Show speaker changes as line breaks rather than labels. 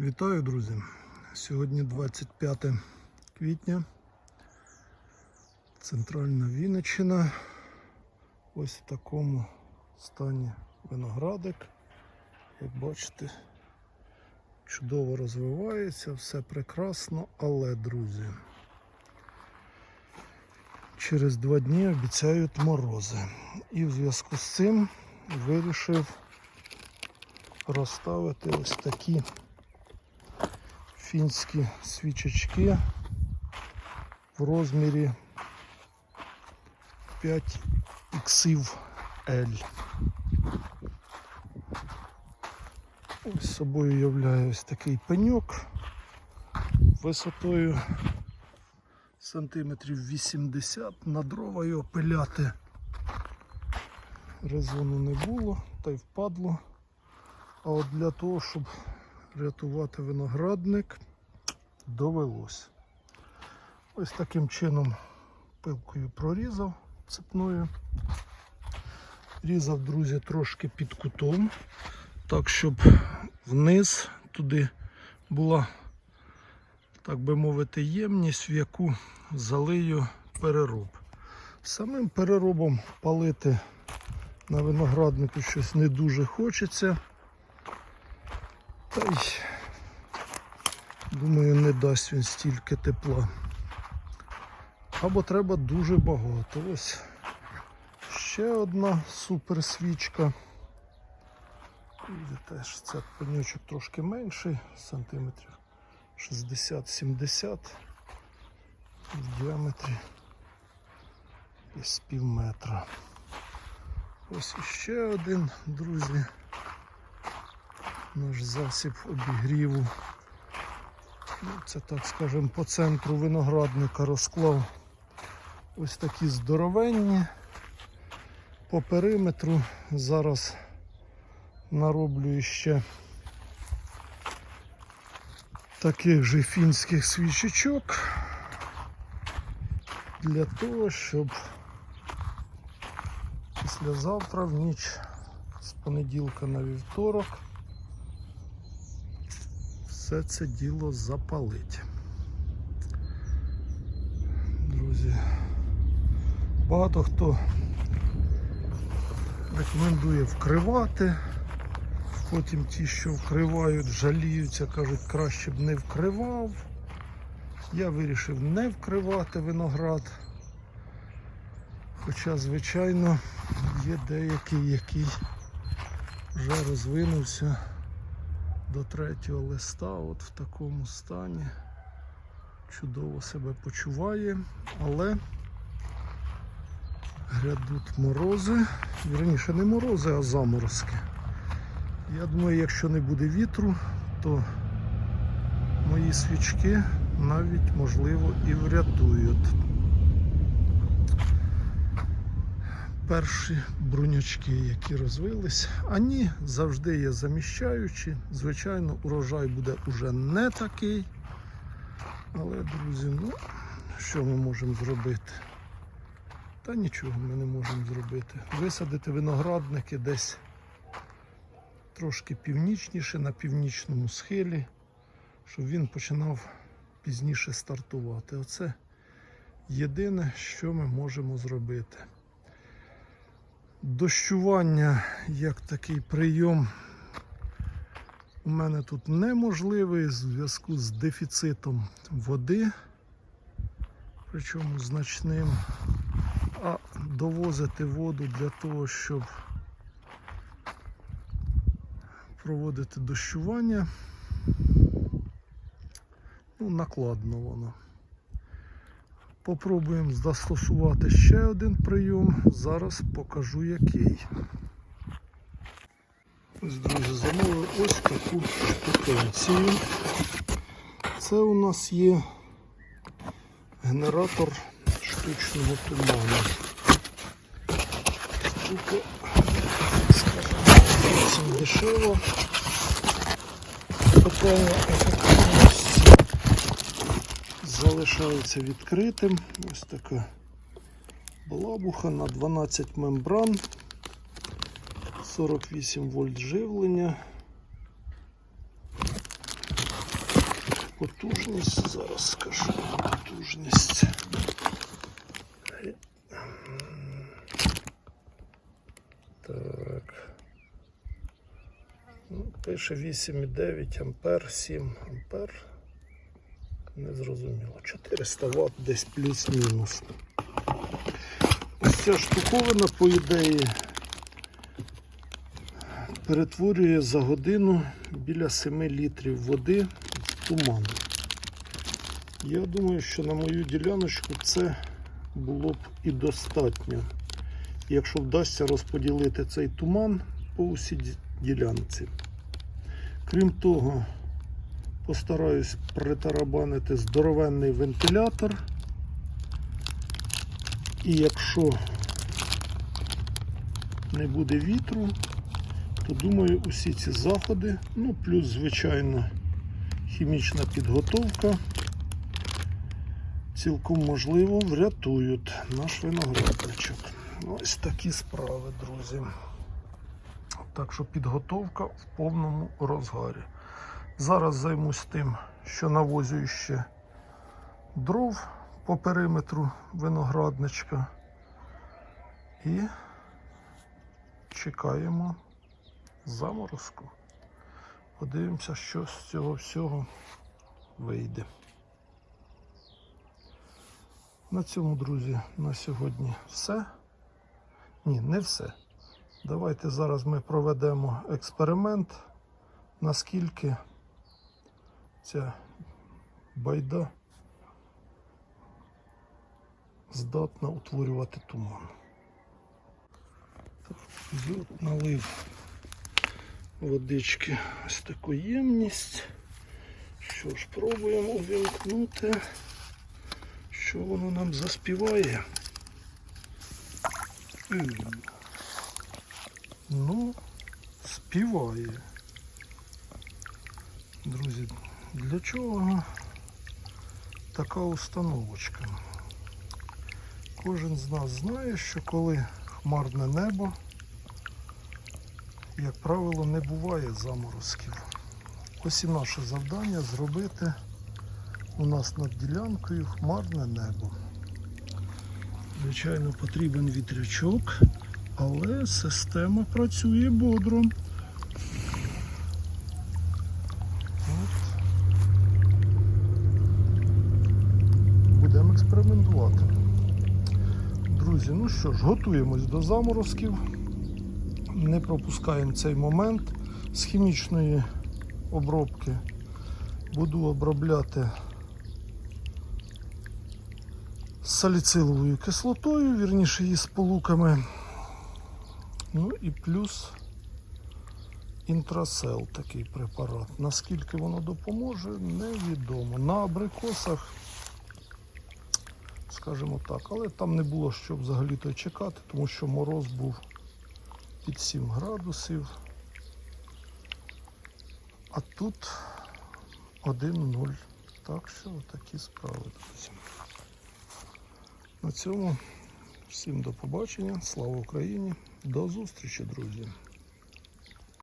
Вітаю, друзі! Сьогодні 25 квітня. Центральна Вінниччина. Ось в такому стані виноградик. Як бачите, чудово розвивається, все прекрасно, але, друзі, через два дні обіцяють морози. І в зв'язку з цим вирішив розставити ось такі фінські свічечки в розмірі 5 іксів L. Ось собою являє ось такий пеньок висотою сантиметрів 80 на дрова його пиляти резону не було та й впадло. А от для того, щоб рятувати виноградник, довелось. Ось таким чином пилкою прорізав цепною. Різав, друзі, трошки під кутом, так, щоб вниз туди була, так би мовити, ємність, в яку залию перероб. Самим переробом палити на винограднику щось не дуже хочеться. Та й думаю, не дасть він стільки тепла. Або треба дуже багато. Ось ще одна супер свічка. І теж це пеньочок трошки менший, сантиметрів 60-70 в діаметрі десь пів метра. Ось іще один, друзі наш засіб обігріву. Ну, Це так скажемо по центру виноградника розклав ось такі здоровенні. По периметру зараз нароблю ще таких же фінських свічечок для того, щоб післязавтра в ніч з понеділка на вівторок все це діло запалить. Друзі, багато хто рекомендує вкривати, потім ті, що вкривають, жаліються, кажуть, краще б не вкривав. Я вирішив не вкривати виноград. Хоча, звичайно, є деякий, який вже розвинувся до третього листа, от в такому стані. Чудово себе почуває, але грядуть морози. Вірніше не морози, а заморозки. Я думаю, якщо не буде вітру, то мої свічки навіть можливо і врятують. Перші брунячки, які розвились. Ані завжди є заміщаючі. Звичайно, урожай буде уже не такий. Але, друзі, ну, що ми можемо зробити? Та нічого ми не можемо зробити. Висадити виноградники десь трошки північніше, на північному схилі, щоб він починав пізніше стартувати. Оце єдине, що ми можемо зробити. Дощування як такий прийом у мене тут неможливий в зв'язку з дефіцитом води, причому значним, а довозити воду для того, щоб проводити дощування, ну, накладно воно. Попробуємо застосувати ще один прийом. Зараз покажу який. Ось, друзі, замовив ось таку штукенцію. Це у нас є генератор штучного туману. Штука, скажімо, дешево. Питання залишається відкритим. Ось така балабуха на 12 мембран, 48 вольт живлення. потужність, зараз скажу потужність. Так. Ну, пише 8,9 ампер, 7 ампер. Не зрозуміло. 400 Вт десь плюс-мінус. Ось ця штуковина, по ідеї, перетворює за годину біля 7 літрів води в туман. Я думаю, що на мою діляночку це було б і достатньо. Якщо вдасться розподілити цей туман по усій ділянці. Крім того, постараюсь притарабанити здоровенний вентилятор. І якщо не буде вітру, то думаю, усі ці заходи, ну плюс, звичайно, хімічна підготовка, цілком можливо врятують наш виноградничок. Ось такі справи, друзі. Так що підготовка в повному розгарі. Зараз займусь тим, що навозю ще дров по периметру виноградничка. І чекаємо заморозку. Подивимося, що з цього всього вийде. На цьому, друзі, на сьогодні все. Ні, не все. Давайте зараз ми проведемо експеримент, наскільки ця байда здатна утворювати туман. Йод налив водички ось таку ємність. Що ж, пробуємо увімкнути, що воно нам заспіває. Ну, співає. Друзі, для чого така установочка? Кожен з нас знає, що коли хмарне небо, як правило, не буває заморозків. Ось і наше завдання зробити у нас над ділянкою хмарне небо. Звичайно, потрібен вітрячок, але система працює бодро. От. Будемо експериментувати. Друзі, ну що ж, готуємось до заморозків. Не пропускаємо цей момент з хімічної обробки. Буду обробляти саліциловою кислотою, вірніше її сполуками. Ну і плюс інтрасел такий препарат. Наскільки воно допоможе, невідомо. На абрикосах, скажімо так, але там не було що взагалі-то чекати, тому що мороз був під 7 градусів. А тут 1-0. Так що такі справи, друзі. На цьому всім до побачення. Слава Україні! До зустрічі, друзі!